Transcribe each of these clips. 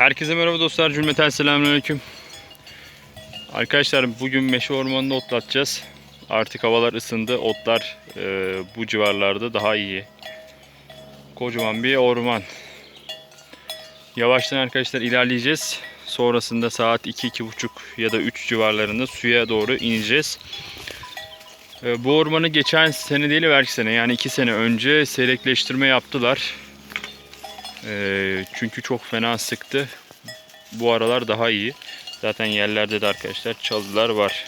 Herkese merhaba dostlar. Cümleten selamünaleyküm. Arkadaşlar bugün meşe ormanında otlatacağız. Artık havalar ısındı. Otlar e, bu civarlarda daha iyi. Kocaman bir orman. Yavaştan arkadaşlar ilerleyeceğiz. Sonrasında saat 2-2.30 ya da 3 civarlarında suya doğru ineceğiz. E, bu ormanı geçen sene değil belki sene yani 2 sene önce seyrekleştirme yaptılar. Ee, çünkü çok fena sıktı. Bu aralar daha iyi. Zaten yerlerde de arkadaşlar çalılar var.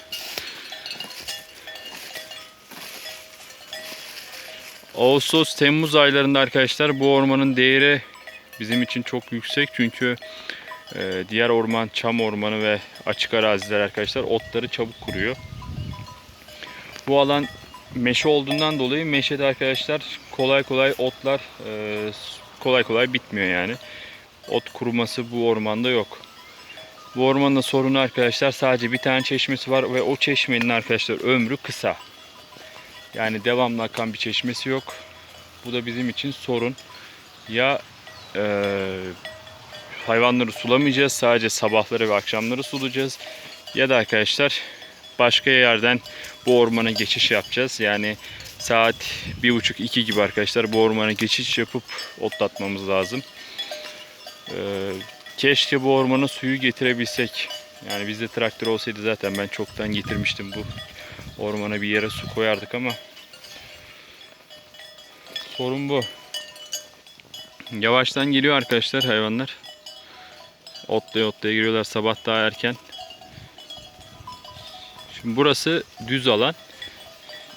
Ağustos, Temmuz aylarında arkadaşlar bu ormanın değeri bizim için çok yüksek. Çünkü e, diğer orman, çam ormanı ve açık araziler arkadaşlar otları çabuk kuruyor. Bu alan meşe olduğundan dolayı meşede arkadaşlar kolay kolay otlar e, kolay kolay bitmiyor yani. Ot kuruması bu ormanda yok. Bu ormanın da sorunu arkadaşlar sadece bir tane çeşmesi var ve o çeşmenin arkadaşlar ömrü kısa. Yani devamlı akan bir çeşmesi yok. Bu da bizim için sorun. Ya e, hayvanları sulamayacağız sadece sabahları ve akşamları sulayacağız. Ya da arkadaşlar başka yerden bu ormana geçiş yapacağız. Yani saat 1.30-2 gibi arkadaşlar bu ormana geçiş yapıp otlatmamız lazım. Ee, keşke bu ormana suyu getirebilsek. Yani bizde traktör olsaydı zaten ben çoktan getirmiştim bu ormana bir yere su koyardık ama sorun bu. Yavaştan geliyor arkadaşlar hayvanlar. Otlaya otlaya giriyorlar sabah daha erken. Şimdi burası düz alan.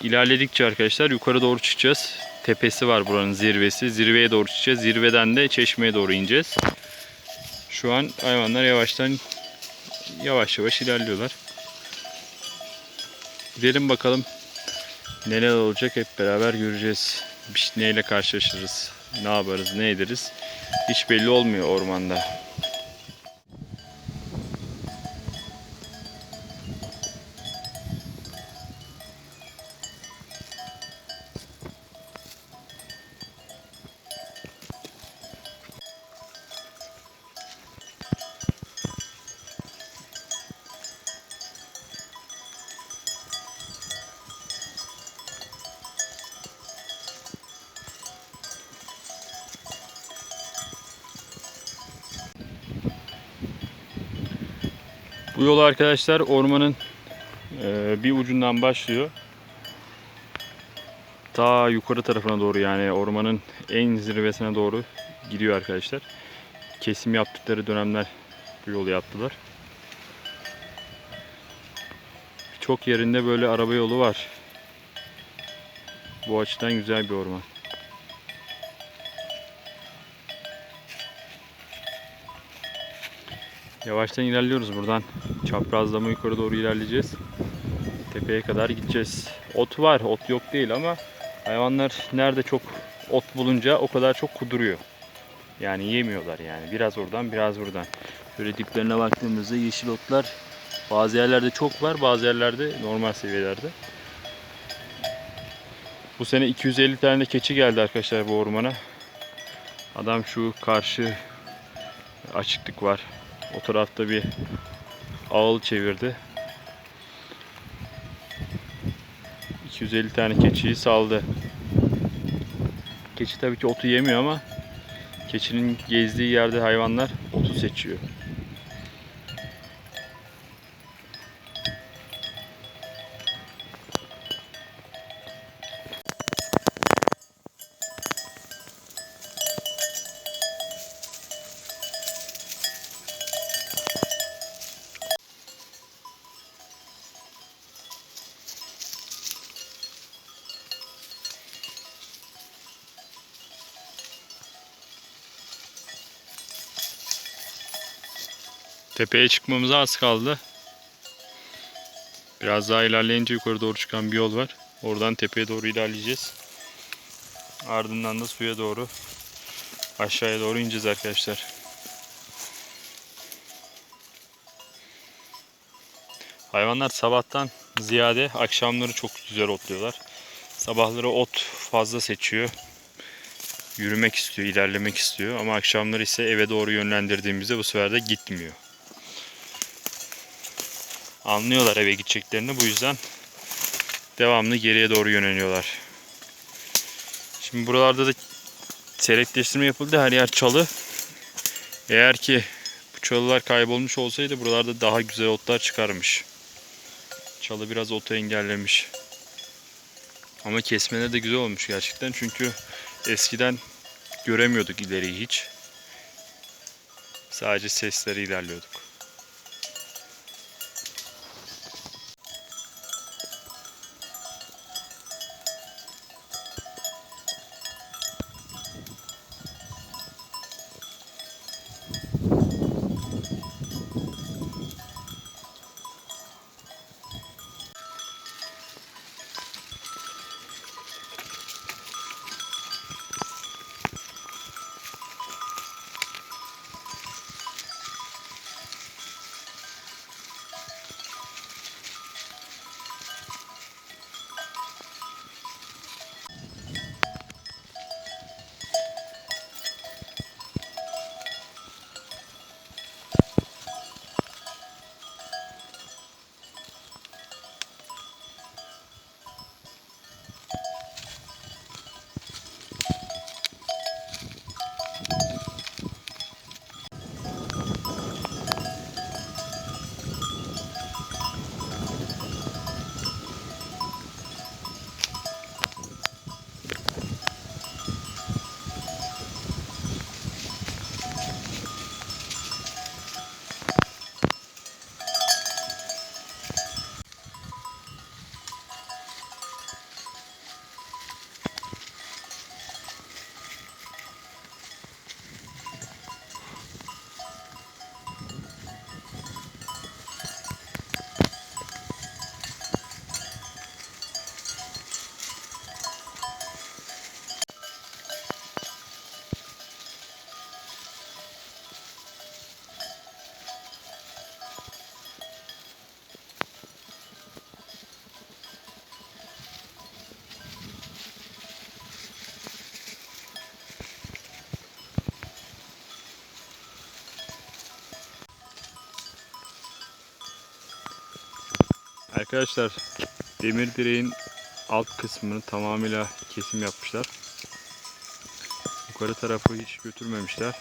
İlerledikçe arkadaşlar yukarı doğru çıkacağız. Tepesi var buranın zirvesi. Zirveye doğru çıkacağız. Zirveden de çeşmeye doğru ineceğiz. Şu an hayvanlar yavaştan yavaş yavaş ilerliyorlar. Gidelim bakalım neler olacak hep beraber göreceğiz. Bir- Neyle karşılaşırız, ne yaparız, ne ederiz hiç belli olmuyor ormanda. Bu yol arkadaşlar ormanın e, bir ucundan başlıyor. Ta yukarı tarafına doğru yani ormanın en zirvesine doğru gidiyor arkadaşlar. Kesim yaptıkları dönemler bu yolu yaptılar. Çok yerinde böyle araba yolu var. Bu açıdan güzel bir orman. Yavaştan ilerliyoruz buradan. Çaprazlama yukarı doğru ilerleyeceğiz. Tepeye kadar gideceğiz. Ot var, ot yok değil ama hayvanlar nerede çok ot bulunca o kadar çok kuduruyor. Yani yemiyorlar yani. Biraz oradan, biraz buradan. Şöyle diplerine baktığımızda yeşil otlar bazı yerlerde çok var, bazı yerlerde normal seviyelerde. Bu sene 250 tane de keçi geldi arkadaşlar bu ormana. Adam şu karşı açıklık var. O tarafta bir ağıl çevirdi. 250 tane keçiyi saldı. Keçi tabii ki otu yemiyor ama keçinin gezdiği yerde hayvanlar otu seçiyor. Tepeye çıkmamıza az kaldı. Biraz daha ilerleyince yukarı doğru çıkan bir yol var. Oradan tepeye doğru ilerleyeceğiz. Ardından da suya doğru aşağıya doğru ineceğiz arkadaşlar. Hayvanlar sabahtan ziyade akşamları çok güzel otluyorlar. Sabahları ot fazla seçiyor. yürümek istiyor, ilerlemek istiyor. Ama akşamları ise eve doğru yönlendirdiğimizde bu sefer de gitmiyor. Anlıyorlar eve gideceklerini bu yüzden devamlı geriye doğru yöneliyorlar. Şimdi buralarda da selektleştirme yapıldı. Her yer çalı. Eğer ki bu çalılar kaybolmuş olsaydı buralarda daha güzel otlar çıkarmış. Çalı biraz otu engellemiş. Ama kesmeler de güzel olmuş gerçekten. Çünkü eskiden göremiyorduk ileriyi hiç. Sadece sesleri ilerliyorduk. Arkadaşlar demir direğin alt kısmını tamamıyla kesim yapmışlar. Yukarı tarafı hiç götürmemişler.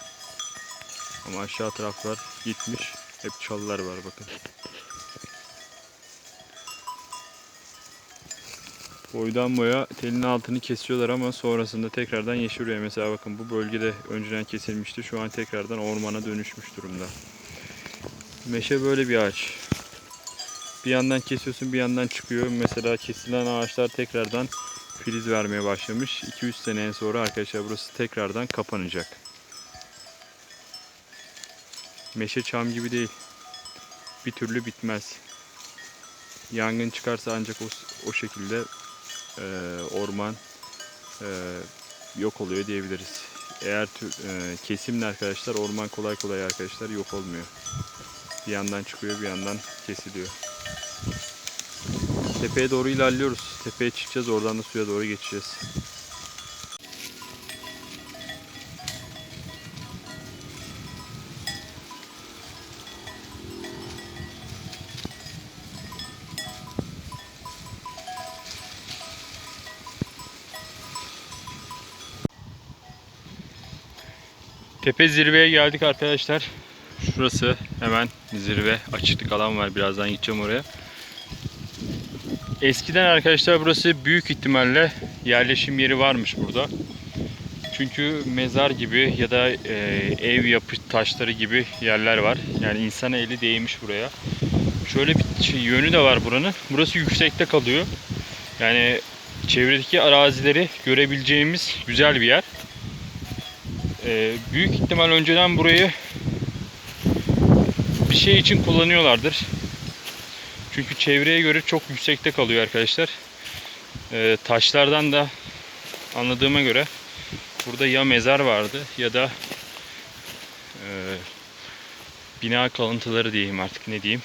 Ama aşağı taraflar gitmiş. Hep çalılar var bakın. Boydan boya telin altını kesiyorlar ama sonrasında tekrardan yeşeriyor. Mesela bakın bu bölgede önceden kesilmişti. Şu an tekrardan ormana dönüşmüş durumda. Meşe böyle bir ağaç. Bir yandan kesiyorsun bir yandan çıkıyor. Mesela kesilen ağaçlar tekrardan filiz vermeye başlamış. 2-3 sene sonra arkadaşlar burası tekrardan kapanacak. Meşe çam gibi değil. Bir türlü bitmez. Yangın çıkarsa ancak o, o şekilde e, orman e, yok oluyor diyebiliriz. Eğer tür, e, kesimle arkadaşlar orman kolay kolay arkadaşlar yok olmuyor. Bir yandan çıkıyor bir yandan kesiliyor. Tepeye doğru ilerliyoruz. Tepeye çıkacağız oradan da suya doğru geçeceğiz. Tepe zirveye geldik arkadaşlar. Şurası hemen zirve. Açıklık alan var. Birazdan gideceğim oraya. Eskiden arkadaşlar burası büyük ihtimalle yerleşim yeri varmış burada. Çünkü mezar gibi ya da e, ev yapı taşları gibi yerler var. Yani insan eli değmiş buraya. Şöyle bir şey, yönü de var buranın. Burası yüksekte kalıyor. Yani çevredeki arazileri görebileceğimiz güzel bir yer. E, büyük ihtimal önceden burayı bir şey için kullanıyorlardır. Çünkü çevreye göre çok yüksekte kalıyor arkadaşlar. Ee, taşlardan da anladığıma göre burada ya mezar vardı ya da e, bina kalıntıları diyeyim artık ne diyeyim.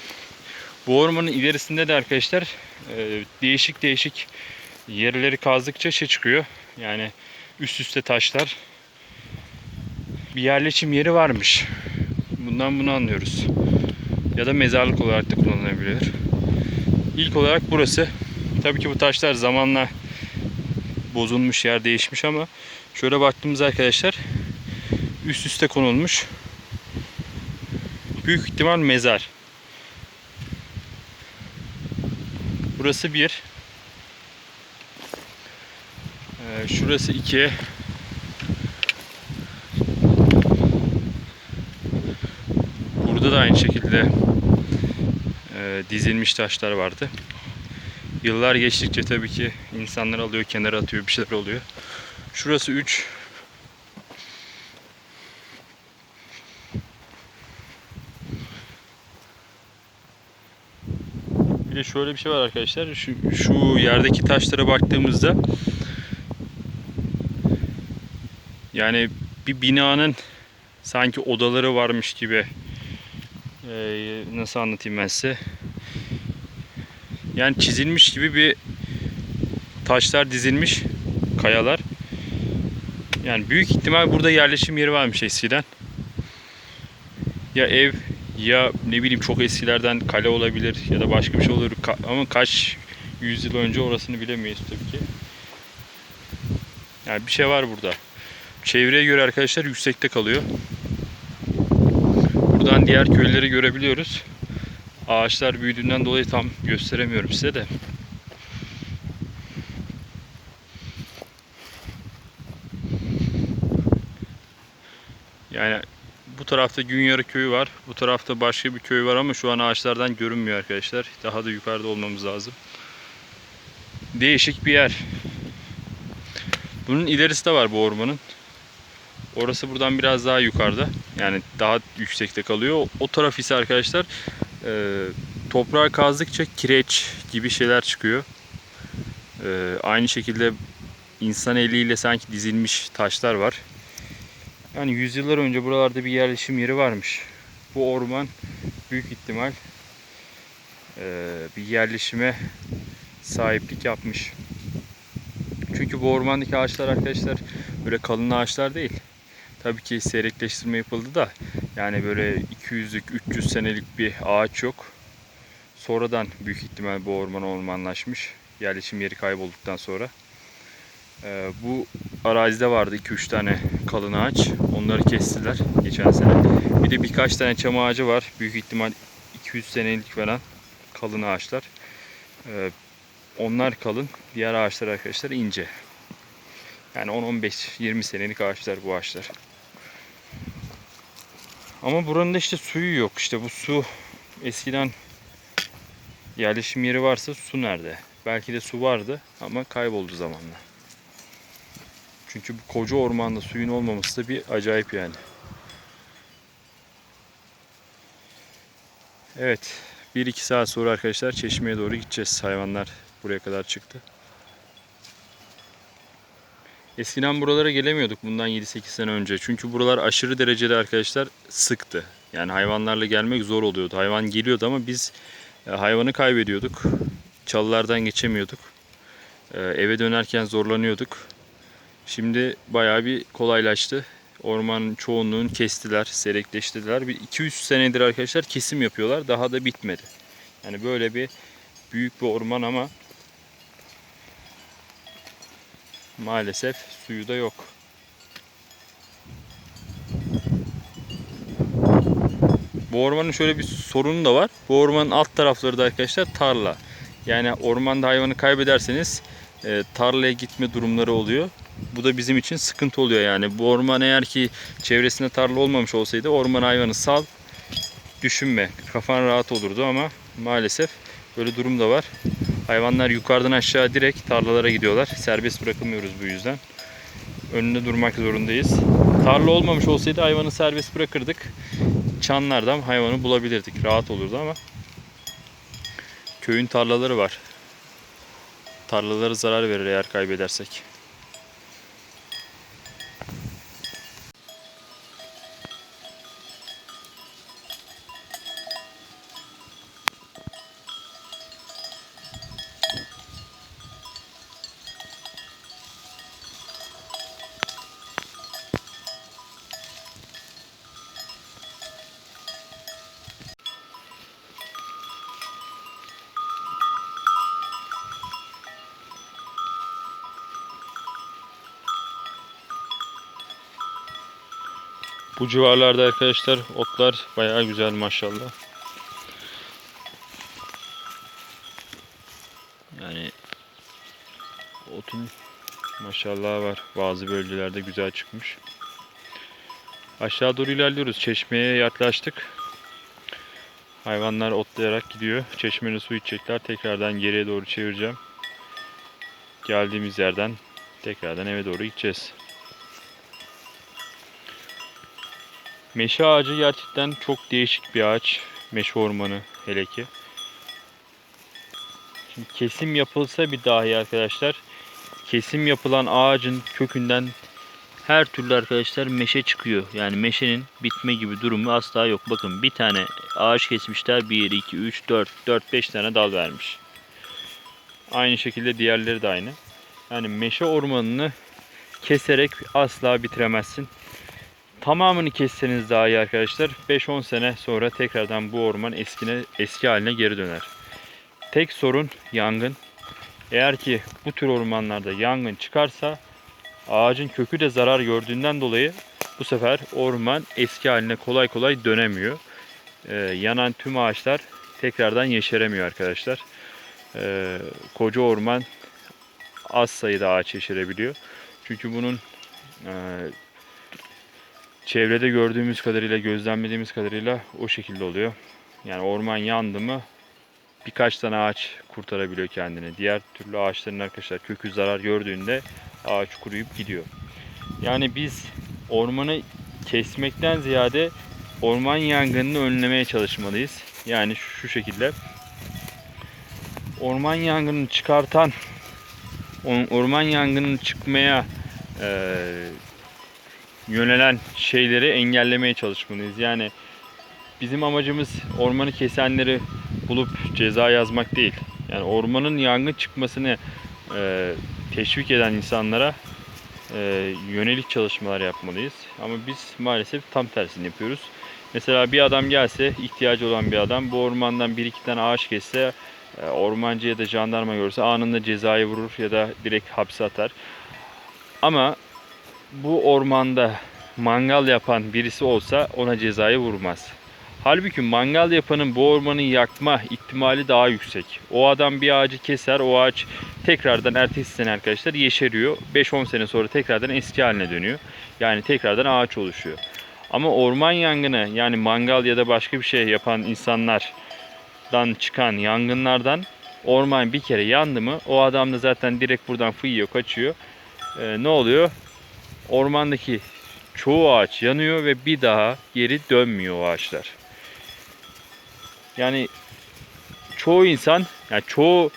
Bu ormanın ilerisinde de arkadaşlar e, değişik değişik yerleri kazdıkça şey çıkıyor. Yani üst üste taşlar bir yerleşim yeri varmış. Bundan bunu anlıyoruz. Ya da mezarlık olarak da kullanılabilir. İlk olarak burası. Tabii ki bu taşlar zamanla bozulmuş, yer değişmiş ama şöyle baktığımız arkadaşlar üst üste konulmuş. Büyük ihtimal mezar. Burası bir. Ee, şurası iki. Burada da aynı şekilde e, dizilmiş taşlar vardı. Yıllar geçtikçe tabii ki insanlar alıyor, kenara atıyor, bir şeyler oluyor. Şurası 3. Bir de şöyle bir şey var arkadaşlar. Şu, şu yerdeki taşlara baktığımızda yani bir binanın sanki odaları varmış gibi Ee, nasıl anlatayım ben size? Yani çizilmiş gibi bir taşlar dizilmiş kayalar. Yani büyük ihtimal burada yerleşim yeri varmış eskiden. Ya ev ya ne bileyim çok eskilerden kale olabilir ya da başka bir şey olur. Ka- ama kaç yüzyıl önce orasını bilemeyiz tabii ki. Yani bir şey var burada. Çevreye göre arkadaşlar yüksekte kalıyor diğer köyleri görebiliyoruz. Ağaçlar büyüdüğünden dolayı tam gösteremiyorum size de. Yani bu tarafta Günyarı köyü var. Bu tarafta başka bir köy var ama şu an ağaçlardan görünmüyor arkadaşlar. Daha da yukarıda olmamız lazım. Değişik bir yer. Bunun ilerisi de var bu ormanın. Orası buradan biraz daha yukarıda. Yani daha yüksekte kalıyor. O taraf ise arkadaşlar e, toprağa kazdıkça kireç gibi şeyler çıkıyor. E, aynı şekilde insan eliyle sanki dizilmiş taşlar var. Yani yüzyıllar önce buralarda bir yerleşim yeri varmış. Bu orman büyük ihtimal e, bir yerleşime sahiplik yapmış. Çünkü bu ormandaki ağaçlar arkadaşlar böyle kalın ağaçlar değil. Tabii ki seyrekleştirme yapıldı da yani böyle 200'lük 300 senelik bir ağaç yok. Sonradan büyük ihtimal bu orman ormanlaşmış. Yerleşim yeri kaybolduktan sonra. Ee, bu arazide vardı 2-3 tane kalın ağaç. Onları kestiler geçen sene. Bir de birkaç tane çam ağacı var. Büyük ihtimal 200 senelik falan kalın ağaçlar. Ee, onlar kalın. Diğer ağaçlar arkadaşlar ince. Yani 10-15-20 senelik ağaçlar bu ağaçlar. Ama buranın da işte suyu yok. İşte bu su eskiden yerleşim yeri varsa su nerede? Belki de su vardı ama kayboldu zamanla. Çünkü bu koca ormanda suyun olmaması da bir acayip yani. Evet. 1-2 saat sonra arkadaşlar çeşmeye doğru gideceğiz. Hayvanlar buraya kadar çıktı. Eskiden buralara gelemiyorduk bundan 7-8 sene önce. Çünkü buralar aşırı derecede arkadaşlar sıktı. Yani hayvanlarla gelmek zor oluyordu. Hayvan geliyordu ama biz e, hayvanı kaybediyorduk. Çalılardan geçemiyorduk. E, eve dönerken zorlanıyorduk. Şimdi bayağı bir kolaylaştı. Ormanın çoğunluğunu kestiler, serekleştirdiler. Bir 200 senedir arkadaşlar kesim yapıyorlar. Daha da bitmedi. Yani böyle bir büyük bir orman ama maalesef suyu da yok. Bu ormanın şöyle bir sorunu da var. Bu ormanın alt tarafları da arkadaşlar tarla. Yani ormanda hayvanı kaybederseniz e, tarlaya gitme durumları oluyor. Bu da bizim için sıkıntı oluyor yani. Bu orman eğer ki çevresinde tarla olmamış olsaydı orman hayvanı sal düşünme. Kafan rahat olurdu ama maalesef böyle durum da var. Hayvanlar yukarıdan aşağı direkt tarlalara gidiyorlar. Serbest bırakamıyoruz bu yüzden. Önünde durmak zorundayız. Tarla olmamış olsaydı hayvanı serbest bırakırdık. Çanlardan hayvanı bulabilirdik. Rahat olurdu ama köyün tarlaları var. Tarlaları zarar verir eğer kaybedersek. Bu civarlarda arkadaşlar otlar bayağı güzel maşallah. Yani otun maşallah var. Bazı bölgelerde güzel çıkmış. Aşağı doğru ilerliyoruz. Çeşmeye yaklaştık. Hayvanlar otlayarak gidiyor. Çeşmenin su içecekler. Tekrardan geriye doğru çevireceğim. Geldiğimiz yerden tekrardan eve doğru gideceğiz. Meşe ağacı gerçekten çok değişik bir ağaç. Meşe ormanı hele ki. Şimdi kesim yapılsa bir dahi arkadaşlar kesim yapılan ağacın kökünden her türlü arkadaşlar meşe çıkıyor. Yani meşenin bitme gibi durumu asla yok. Bakın bir tane ağaç kesmişler. 1, 2, 3, 4, 4, 5 tane dal vermiş. Aynı şekilde diğerleri de aynı. Yani meşe ormanını keserek asla bitiremezsin. Tamamını kesseniz daha iyi arkadaşlar. 5-10 sene sonra tekrardan bu orman eskine, eski haline geri döner. Tek sorun yangın. Eğer ki bu tür ormanlarda yangın çıkarsa ağacın kökü de zarar gördüğünden dolayı bu sefer orman eski haline kolay kolay dönemiyor. Ee, yanan tüm ağaçlar tekrardan yeşeremiyor arkadaşlar. Ee, koca orman az sayıda ağaç yeşerebiliyor. Çünkü bunun e, çevrede gördüğümüz kadarıyla, gözlemlediğimiz kadarıyla o şekilde oluyor. Yani orman yandı mı birkaç tane ağaç kurtarabiliyor kendini. Diğer türlü ağaçların arkadaşlar kökü zarar gördüğünde ağaç kuruyup gidiyor. Yani biz ormanı kesmekten ziyade orman yangınını önlemeye çalışmalıyız. Yani şu şekilde orman yangınını çıkartan orman yangının çıkmaya e, yönelen şeyleri engellemeye çalışmalıyız. Yani bizim amacımız ormanı kesenleri bulup ceza yazmak değil. Yani ormanın yangın çıkmasını e, teşvik eden insanlara e, yönelik çalışmalar yapmalıyız. Ama biz maalesef tam tersini yapıyoruz. Mesela bir adam gelse, ihtiyacı olan bir adam bu ormandan bir iki tane ağaç kesse, e, ormancı ya da jandarma görse anında cezayı vurur ya da direkt hapse atar. Ama bu ormanda mangal yapan birisi olsa ona cezayı vurmaz. Halbuki mangal yapanın bu ormanı yakma ihtimali daha yüksek. O adam bir ağacı keser, o ağaç tekrardan ertesi sene arkadaşlar yeşeriyor. 5-10 sene sonra tekrardan eski haline dönüyor. Yani tekrardan ağaç oluşuyor. Ama orman yangını yani mangal ya da başka bir şey yapan insanlardan çıkan yangınlardan orman bir kere yandı mı o adam da zaten direkt buradan fıyıyor kaçıyor. Ee, ne oluyor? Ormandaki çoğu ağaç yanıyor ve bir daha geri dönmüyor ağaçlar. Yani çoğu insan, yani çoğu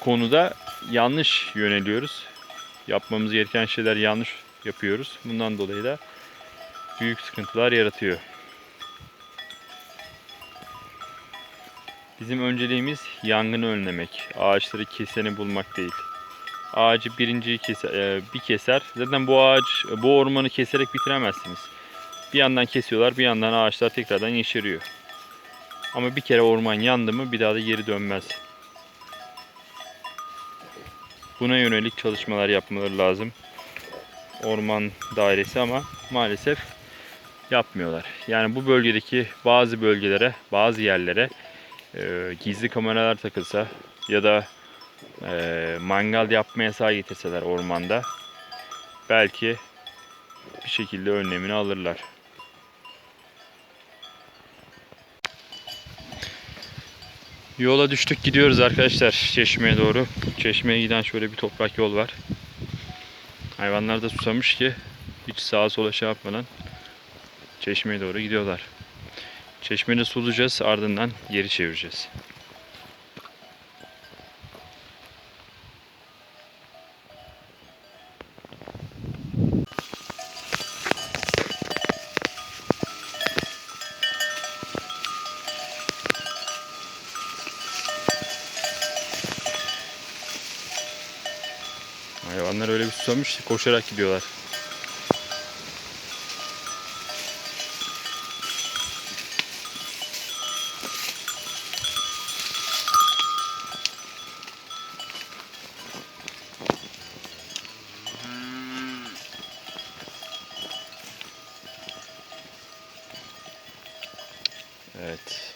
konuda yanlış yöneliyoruz. Yapmamız gereken şeyler yanlış yapıyoruz. Bundan dolayı da büyük sıkıntılar yaratıyor. Bizim önceliğimiz yangını önlemek. Ağaçları keseni bulmak değil. Ağacı birinciyi e, bir keser. Zaten bu ağaç, bu ormanı keserek bitiremezsiniz. Bir yandan kesiyorlar, bir yandan ağaçlar tekrardan yeşeriyor. Ama bir kere orman yandı mı bir daha da geri dönmez. Buna yönelik çalışmalar yapmaları lazım. Orman dairesi ama maalesef yapmıyorlar. Yani bu bölgedeki bazı bölgelere, bazı yerlere e, gizli kameralar takılsa ya da e, mangal yapma yasağı getirseler ormanda belki bir şekilde önlemini alırlar. Yola düştük gidiyoruz arkadaşlar çeşmeye doğru. Çeşmeye giden şöyle bir toprak yol var. Hayvanlar da susamış ki hiç sağa sola şey yapmadan çeşmeye doğru gidiyorlar. Çeşmede sulayacağız ardından geri çevireceğiz. Koşarak gidiyorlar. Evet.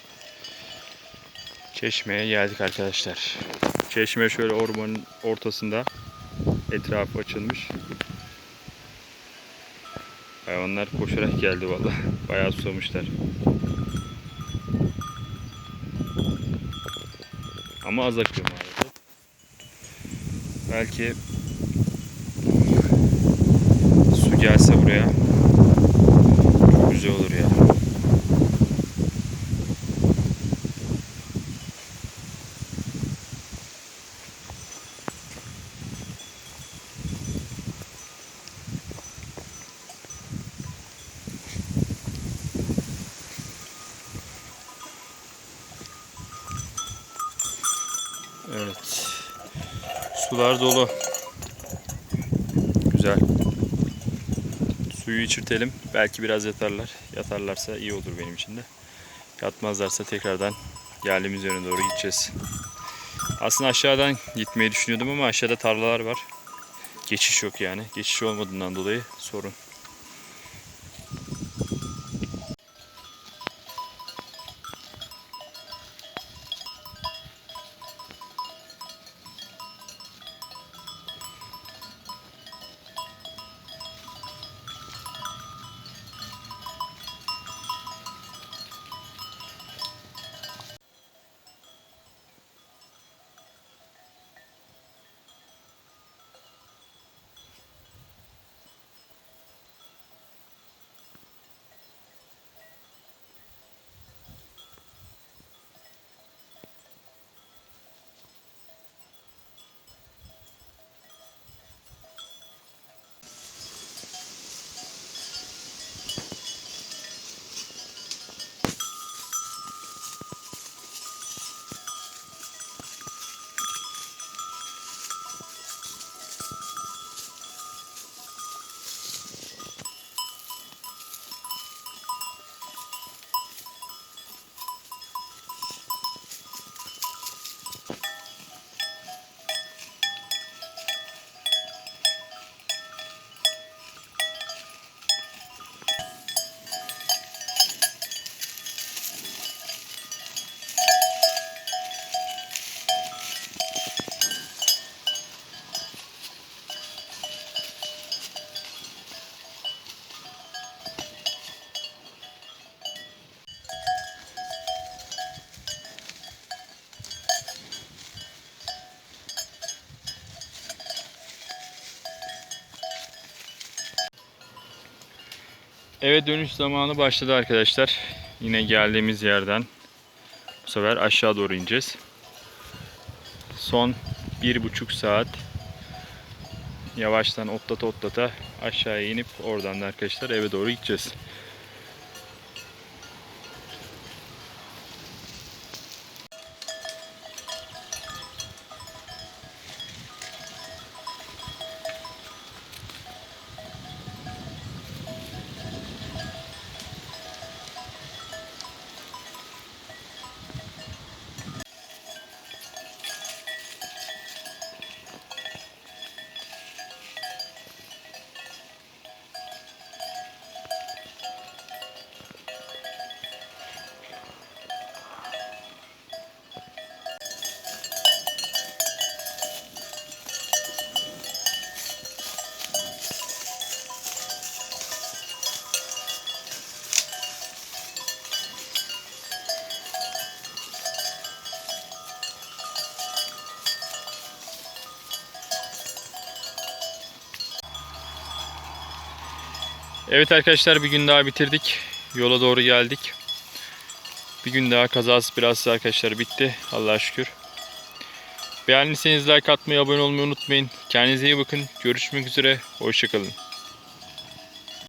Çeşmeye geldik arkadaşlar. Çeşme şöyle ormanın ortasında. Etrafı açılmış. Hayvanlar koşarak geldi valla. Bayağı susamışlar. Ama az akıyor maalesef. Belki su gelse buraya çok güzel olur ya. Evet. Sular dolu. Güzel. Suyu içirtelim. Belki biraz yatarlar. Yatarlarsa iyi olur benim için de. Yatmazlarsa tekrardan geldiğimiz yöne doğru gideceğiz. Aslında aşağıdan gitmeyi düşünüyordum ama aşağıda tarlalar var. Geçiş yok yani. Geçiş olmadığından dolayı sorun. Eve dönüş zamanı başladı arkadaşlar. Yine geldiğimiz yerden bu sefer aşağı doğru ineceğiz. Son bir buçuk saat yavaştan otlata otlata aşağıya inip oradan da arkadaşlar eve doğru gideceğiz. Evet arkadaşlar bir gün daha bitirdik. Yola doğru geldik. Bir gün daha kazası biraz arkadaşlar bitti. Allah'a şükür. Beğendiyseniz like atmayı, abone olmayı unutmayın. Kendinize iyi bakın. Görüşmek üzere. Hoşçakalın.